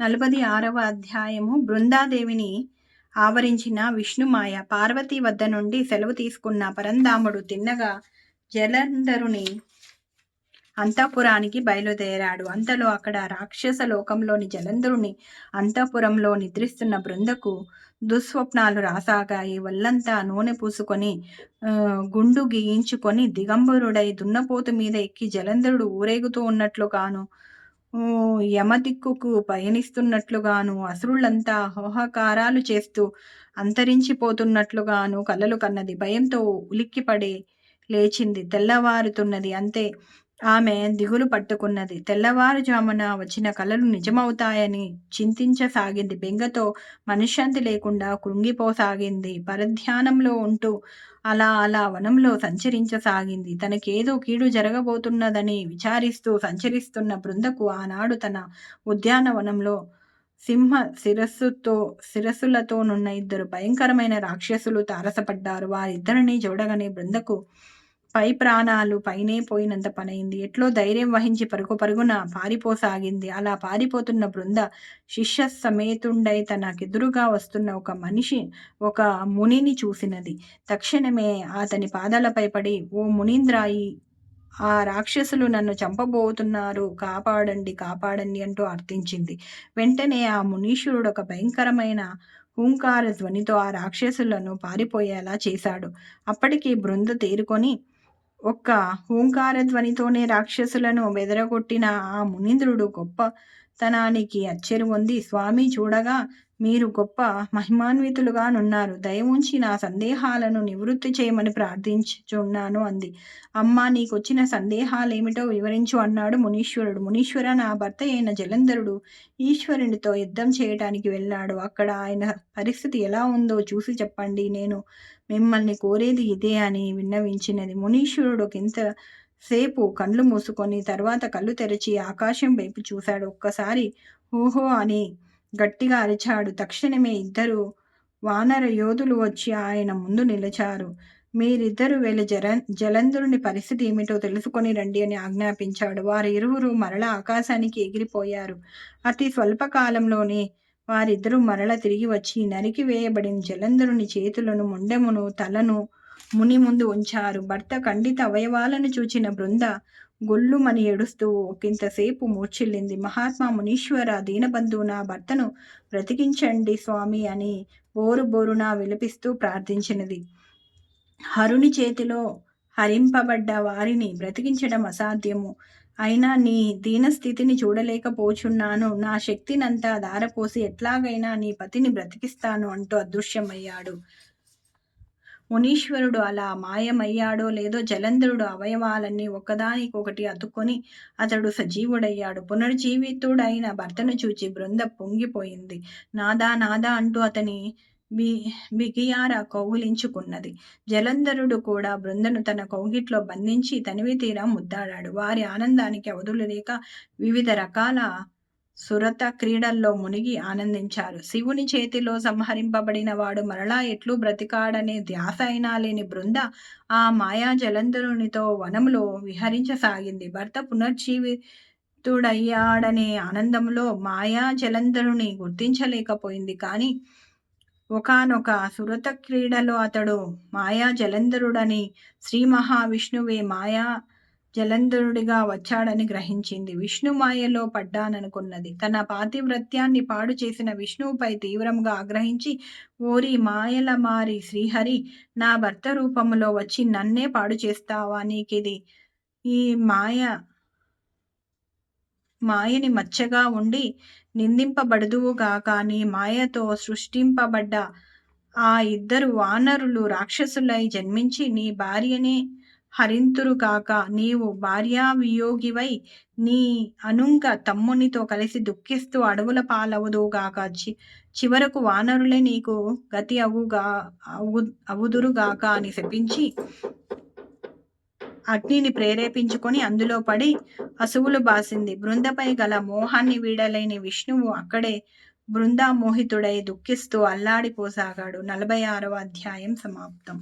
నలభై ఆరవ అధ్యాయము. బృందాదేవిని ఆవరించిన విష్ణుమాయ పార్వతి వద్ద నుండి సెలవు తీసుకున్న పరంధాముడు తిన్నగా జలంధరుని అంతఃపురానికి బయలుదేరాడు. అంతలో అక్కడ రాక్షస లోకంలోని జలంధరుని అంతఃపురంలో నిద్రిస్తున్న బృందకు దుస్వప్నాలు రాసాగాయి. వల్లంతా నూనె పూసుకొని గుండు గీయించుకొని దిగంబరుడై దున్నపోతు మీద ఎక్కి జలంధరుడు ఊరేగుతూ ఉన్నట్లుగాను యమదిక్కుకు పయనిస్తున్నట్లుగాను అసురులంతా హోహకారాలు చేస్తూ అంతరించిపోతున్నట్లుగాను కలలు కన్నది. భయంతో ఉలిక్కిపడి లేచింది తెల్లవారుతున్నది అంతే. ఆమె దిగులు పట్టుకున్నది. తెల్లవారుజామున వచ్చిన కలలు నిజమవుతాయని చింతించసాగింది. బెంగతో మనశ్శాంతి లేకుండా కృంగిపోసాగింది. పరధ్యానంలో ఉంటూ అలా అలా వనంలో సంచరించసాగింది. తనకేదో కీడు జరగబోతున్నదని విచారిస్తూ సంచరిస్తున్న బృందకు ఆనాడు తన ఉద్యానవనంలో సింహ శిరస్సుతో శిరస్సులతోనున్న ఇద్దరు భయంకరమైన రాక్షసులు తారసపడ్డారు. వారిద్దరిని చూడగానే బృందకు పై ప్రాణాలు పైనే పోయినంత పనైంది. ఎట్లో ధైర్యం వహించి పరుగు పరుగున పారిపోసాగింది. అలా పారిపోతున్న బృంద శిష్య సమేతుండై తనకెదురుగా వస్తున్న ఒక మనిషి ఒక మునిని చూసినది. తక్షణమే అతని పాదాలపై పడి ఓ మునీంద్రాయి ఆ రాక్షసులు నన్ను చంపబోతున్నారు. కాపాడండి కాపాడండి అంటూ అర్థించింది. వెంటనే ఆ మునీశ్వరుడు ఒక భయంకరమైన హూంకార ధ్వనితో ఆ రాక్షసులను పారిపోయేలా చేశాడు. అప్పటికి బృంద తేరుకొని ఒక్క హూంకార ధ్వనితోనే రాక్షసులను బెదరగొట్టిన ఆ మునీంద్రుడు గొప్పతనానికి అచ్చరు ఉంది స్వామి చూడగా మీరు గొప్ప మహిమాన్వితులుగానున్నారు దయవుంచి నా సందేహాలను నివృత్తి చేయమని ప్రార్థించుచున్నాను అంది. అమ్మ నీకొచ్చిన సందేహాలేమిటో వివరించు అన్నాడు మునీశ్వరుడు. మునీశ్వర నా భర్త అయిన జలంధరుడు ఈశ్వరునితో యుద్ధం చేయటానికి వెళ్ళాడు. అక్కడ ఆయన పరిస్థితి ఎలా ఉందో చూసి చెప్పండి. నేను మిమ్మల్ని కోరేది ఇదే అని విన్నవించినది. మునీశ్వరుడు కింద సేపు కళ్ళు మూసుకొని తర్వాత కళ్ళు తెరిచి ఆకాశం వైపు చూశాడు. ఒక్కసారి ఓహో అని గట్టిగా అరిచాడు. తక్షణమే ఇద్దరు వానర యోధులు వచ్చి ఆయన ముందు నిలిచారు. మీరిద్దరు వెళ్ళి జల జలంధరుని పరిస్థితి ఏమిటో తెలుసుకొని రండి అని ఆజ్ఞాపించాడు. వారి ఇరువురు మరల ఆకాశానికి ఎగిరిపోయారు. అతి స్వల్పకాలంలోనే వారిద్దరూ మరల తిరిగి వచ్చి నరికి వేయబడిన జలంధరుని చేతులను ముండెమును తలను ముని ముందు ఉంచారు. భర్త ఖండిత అవయవాలను చూచిన బృంద గొల్లుమని ఏడుస్తూ ఒకంతసేపు మూర్చిల్లింది మహాత్మా మునీశ్వర దీనబంధువు నా భర్తను బ్రతికించండి స్వామి అని బోరు బోరున విలపిస్తూ ప్రార్థించినది. హరుని చేతిలో హరింపబడ్డ వారిని బ్రతికించడం అసాధ్యము. అయినా నీ దీనస్థితిని చూడలేకపోచున్నాను. నా శక్తినంతా దారపోసి ఎట్లాగైనా నీ పతిని బ్రతికిస్తాను అంటూ అదృశ్యమయ్యాడు. మునీశ్వరుడు అలా మాయమయ్యాడో లేదో జలంధరుడు అవయవాలన్నీ ఒకదానికొకటి అతుక్కొని అతడు సజీవుడయ్యాడు. పునర్జీవితుడైన భర్తను చూచి బృంద పొంగిపోయింది. నాదా నాదా అంటూ అతని బి బిగియార కౌగులించుకున్నది. జలంధరుడు కూడా బృందను తన కౌగిట్లో బంధించి తనివి తీరా ముద్దాడాడు. వారి ఆనందానికి అవధులు లేక వివిధ రకాల సురత క్రీడల్లో మునిగి ఆనందించారు. శివుని చేతిలో సంహరింపబడిన వాడు మరలా ఎట్లు బ్రతికాడనే ధ్యాస అయినా లేని బృంద ఆ మాయా జలంధరునితో వనంలో విహరించసాగింది. భర్త పునర్జీవితుడయ్యాడనే ఆనందంలో మాయా జలంధరుని గుర్తించలేకపోయింది. కానీ ఒకనొక సురత క్రీడలో అతడు మాయా జలంధరుడని శ్రీ మహావిష్ణువే మాయా జలంధరుడిగా వచ్చాడని గ్రహించింది. విష్ణు మాయలో పడ్డాననుకున్నది. తన పాతివ్రత్యాన్ని పాడు చేసిన విష్ణువుపై తీవ్రంగా ఆగ్రహించి ఓరి మాయల మారి శ్రీహరి నా భర్త రూపంలో వచ్చి నన్నే పాడు చేస్తావా నీకిది? ఈ మాయ మాయని మచ్చగా ఉండి నిందింపబడదువుగాక నీ మాయతో సృష్టింపబడ్డ ఆ ఇద్దరు వానరులు రాక్షసులై జన్మించి నీ భార్యనే హరింతురు కాక నీవు భార్యావియోగివై నీ అనుంగ తమ్మునితో కలిసి దుఃఖిస్తూ అడవుల పాలవుదుగాక చి చివరకు వానరులే నీకు గతి అవుగా అవు అవుదురుగాక అని శపించి అగ్నిని ప్రేరేపించుకొని అందులో పడి అసువులు బాసింది. బృందపై గల మోహాన్ని వీడలేని విష్ణువు అక్కడే బృందామోహితుడై దుఃఖిస్తూ అల్లాడిపోసాగాడు. నలభై ఆరవ అధ్యాయం సమాప్తం.